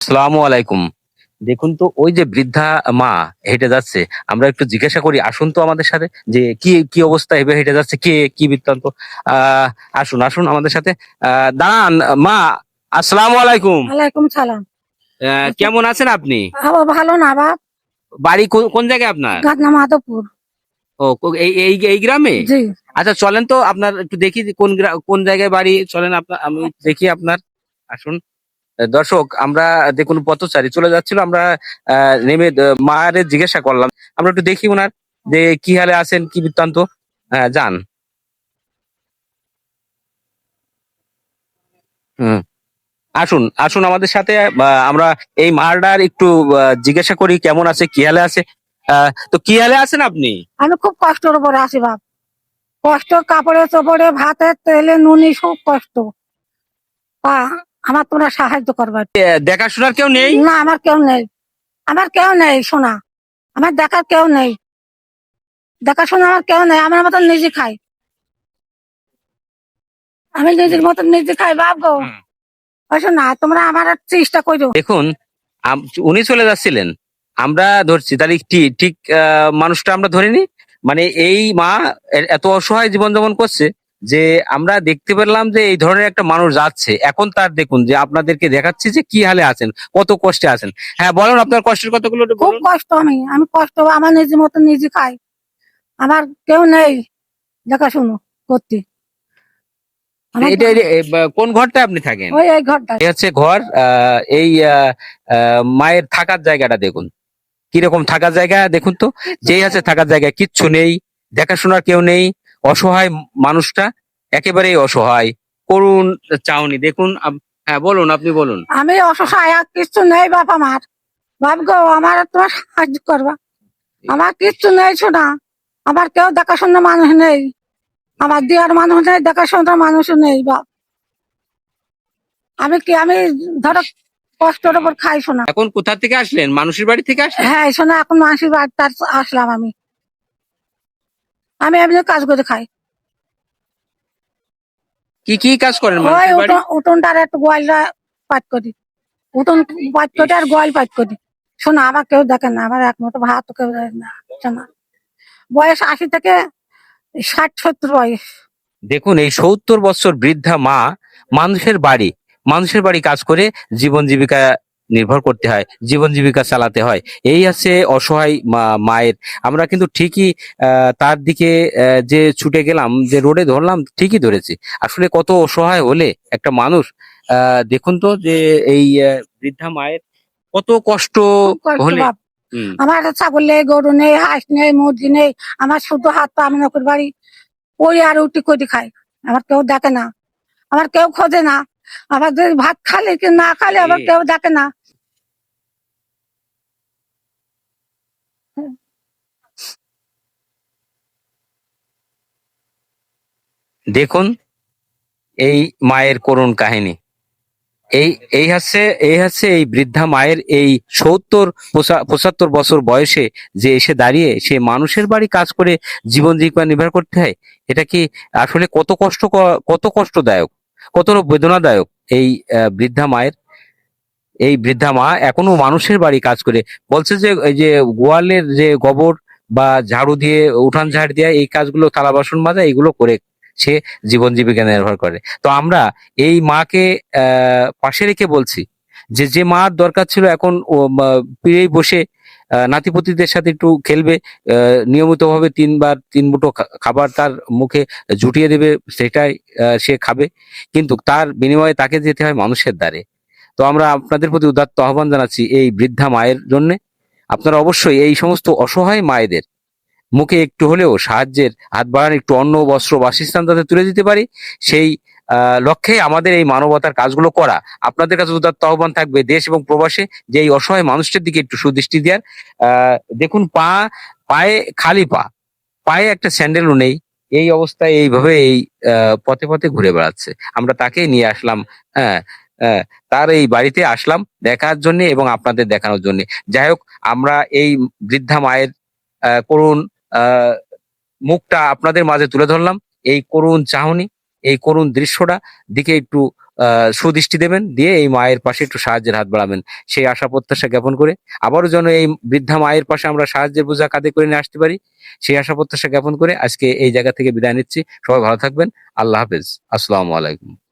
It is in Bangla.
আসসালামু আলাইকুম। দেখুন তো ওই যে বৃদ্ধা মা হেঁটে যাচ্ছে আমরা একটু জিজ্ঞাসা করি আসুন তো আমাদের সাথে যে কি কি অবস্থা হেঁটে হেঁটে যাচ্ছে কে কি বৃত্তান্ত? আহ আসুন আসুন আমাদের সাথে। আহ দাঁড়ান মা আসসালামু আলাইকুম। ওয়ালাইকুম সালাম। আহ, কেমন আছেন আপনি? বাবা ভালো না বাপ। বাড়ি কো- কোন জায়গায় আপনার? গাদনা মাধবপুর। ও কো- এই এই এই গ্রামে? জি। আচ্ছা চলেন তো আপনার একটু দেখি যে কোন গ্রা- কোন জায়গায় বাড়ি চলেন আপনার আমি দেখি আপনার। আসুন। দর্শক, আমরা দেখুন পথচারী চলে যাচ্ছিল, আমরা নেমে মায়ের জিজ্ঞাসা করলাম। আমরা একটু দেখি ওনার যে কি হালে আছেন, কি বৃত্তান্ত? হ্যাঁ যান। হুম। আসুন আসুন আমাদের সাথে আমরা এই মারডার একটু জিজ্ঞাসা করি কেমন আছে, কি হালে আছে। তো কি হালে আছেন আপনি? আমি খুব কষ্টের উপরে আছি, বাপ। কষ্ট, কাপড়ে চোপড়ে, ভাতে তেলে নুনি সব কষ্ট। আমার তোমরা সাহায্য করবে দেখাশোনার কেউ নেই? না আমার কেউ নেই। আমার কেউ নেই শোনা। আমার দেখার কেউ নেই। দেখাশোনা আমার কেউ নেই আমার মতন নিজে খাই আমি নিজের মতন নিজে খাই বাপ গো। শোনা তোমরা আমার চেষ্টা করো দেখুন উনি চলে যাচ্ছিলেন। আমরা ধরছি তাহলে ঠিক ঠিক আহ, মানুষটা আমরা ধরিনি? মানে এই মা এত অসহায় জীবনযাপন করছে যে আমরা দেখতে পেলাম যে এই ধরনের একটা মানুষ যাচ্ছে। এখন তার দেখুন যে আপনাদেরকে দেখাচ্ছি যে কি হালে আছেন কত কষ্টে আছেন। হ্যাঁ বলুন আপনার কষ্টের কতগুলো খুব কষ্ট আমি আমি কষ্ট আমার নিজের মতন নিজে খাই। আমার কেউ নেই দেখাশুনো করতে। এটা কোন ঘরটা আপনি থাকেন? ওই এই ঘরটা এই হচ্ছে ঘর আহ, এই মায়ের থাকার জায়গাটা দেখুন। কীরকম থাকার জায়গা দেখুন তো। যেই আছে থাকার জায়গা কিচ্ছু নেই দেখাশোনার কেউ নেই। অসহায় মানুষটা একেবারেই অসহায়। করুন চাউনি দেখুন হ্যাঁ বলুন আপনি বলুন। আমি অসহায় আর কিচ্ছু নেই বাপ আমার। বাপ গো আমার তোমার সাহায্য করবা। আমার কিচ্ছু নেই শোনা। আমার কেউ দেখাশোনা মানুষ নেই। আমার দেওয়ার মানুষ নেই দেখাশোনার মানুষ নেই বাপ। আমি কি আমি ধরো কষ্টের উপর খাই শোনা। এখন কোথা থেকে আসলেন? মানুষের বাড়ি থেকে আসলেন? হ্যাঁ শোনা এখন মাসির বাড়ি তার আসলাম আমি। আমি এমনি কাজ করে খাই। কি কি কাজ করেন ওই মানুষের বাড়ি? উঠোন উঠোনটার একটু গোয়ালটা পাট করি। উঠোন পাট করি আর গোয়াল পাট করি। শোনা আমার কেউ দেখে না আমার এক মতো ভাত কেউ দেখে না শোনা বয়স আশি থেকে ষাট সত্তর বয়স। দেখুন এই সত্তর বছর বৃদ্ধা মা মানুষের বাড়ি মানুষের বাড়ি কাজ করে জীবন জীবিকা নির্ভর করতে হয় জীবন জীবিকা চালাতে হয়। এই আছে অসহায় মায়ের। আমরা কিন্তু ঠিকই আহ, তার দিকে যে ছুটে গেলাম যে রোডে ধরলাম ঠিকই ধরেছি। আসলে কত অসহায় হলে একটা মানুষ দেখুন তো যে এই বৃদ্ধা মায়ের কত কষ্ট হলে। আমার ছাগল নেই গরু নেই হাঁস নেই মুরগি নেই আমার শুধু হাত পা আমি নকুর বাড়ি ওই আর উটি কটি খাই। আমার কেউ দেখে না আমার কেউ খোঁজে না। আবার যদি ভাত খালে কি না খালে আবার কেউ দেখে না। দেখুন, এই মায়ের করুণ কাহিনী। এই এই হচ্ছে এই হচ্ছে এই বৃদ্ধা মায়ের এই সত্তর পঁচাত্তর বছর বয়সে যে এসে দাঁড়িয়ে সে মানুষের বাড়ি কাজ করে জীবন জীবিকা নির্ভর করতে হয়, এটা কি আসলে কত কষ্ট, কত কষ্টদায়ক, কত বেদনাদায়ক এই বৃদ্ধা মায়ের? এই বৃদ্ধা মা এখনও মানুষের বাড়ি কাজ করে। বলছে যে, এই যে গোয়ালের যে গোবর বা ঝাড়ু দিয়ে, উঠান ঝাড় দেওয়া এই কাজগুলো, থালা বাসন মাজা এগুলো করে সে জীবন জীবিকা নির্ভর করে। তো আমরা এই মাকে পাশে রেখে বলছি যে যে মার দরকার ছিল এখন পিড়েই বসে নাতিপুতিদের সাথে একটু খেলবে নিয়মিত ভাবে তিনবার, তিন মুঠো খাবার তার মুখে জুটিয়ে দেবে, সেটাই সে খাবে। কিন্তু তার বিনিময়ে তাকে যেতে হয় মানুষের দ্বারে। তো আমরা আপনাদের প্রতি উদাত্ত আহ্বান জানাচ্ছি এই বৃদ্ধা মায়ের জন্য। আপনারা অবশ্যই এই সমস্ত অসহায় মায়েদের মুখে একটু হলেও সাহায্যের হাত বাড়ান একটু অন্ন বস্ত্র বাসস্থান তাদের তুলে দিতে পারি। সেই লক্ষ্যে আমাদের এই মানবতার কাজগুলো করা। আপনাদের কাছে উদাত্ত আহ্বান থাকবে দেশ এবং প্রবাসে যে এই অসহায় মানুষটার দিকে একটু সুদৃষ্টি দেওয়ার দেখুন পা পায়ে খালি পা পায়ে একটা স্যান্ডেলও নেই। এই অবস্থায় এইভাবে এই পথে পথে ঘুরে বেড়াচ্ছে। আমরা তাকে নিয়ে আসলাম হ্যাঁ, তার এই বাড়িতে আসলাম দেখার জন্য এবং আপনাদের দেখানোর জন্য। যাই হোক, আমরা এই বৃদ্ধা মায়ের করুণ মুখটা আপনাদের মাঝে তুলে ধরলাম। এই করুণ চাহনি, এই করুণ দৃশ্যটা দিকে একটু সুদৃষ্টি দেবেন, দিয়ে এই মায়ের পাশে একটু সাহায্যের হাত বাড়াবেন। সেই আশা প্রত্যাশা জ্ঞাপন করে আবারও যেন এই বৃদ্ধা মায়ের পাশে আমরা সাহায্যের বোঝা কাঁধে করে নিয়ে আসতে পারি। সেই আশা প্রত্যাশা জ্ঞাপন করে আজকে এই জায়গা থেকে বিদায় নিচ্ছি। সবাই ভালো থাকবেন। আল্লাহ হাফেজ। আসসালামু আলাইকুম।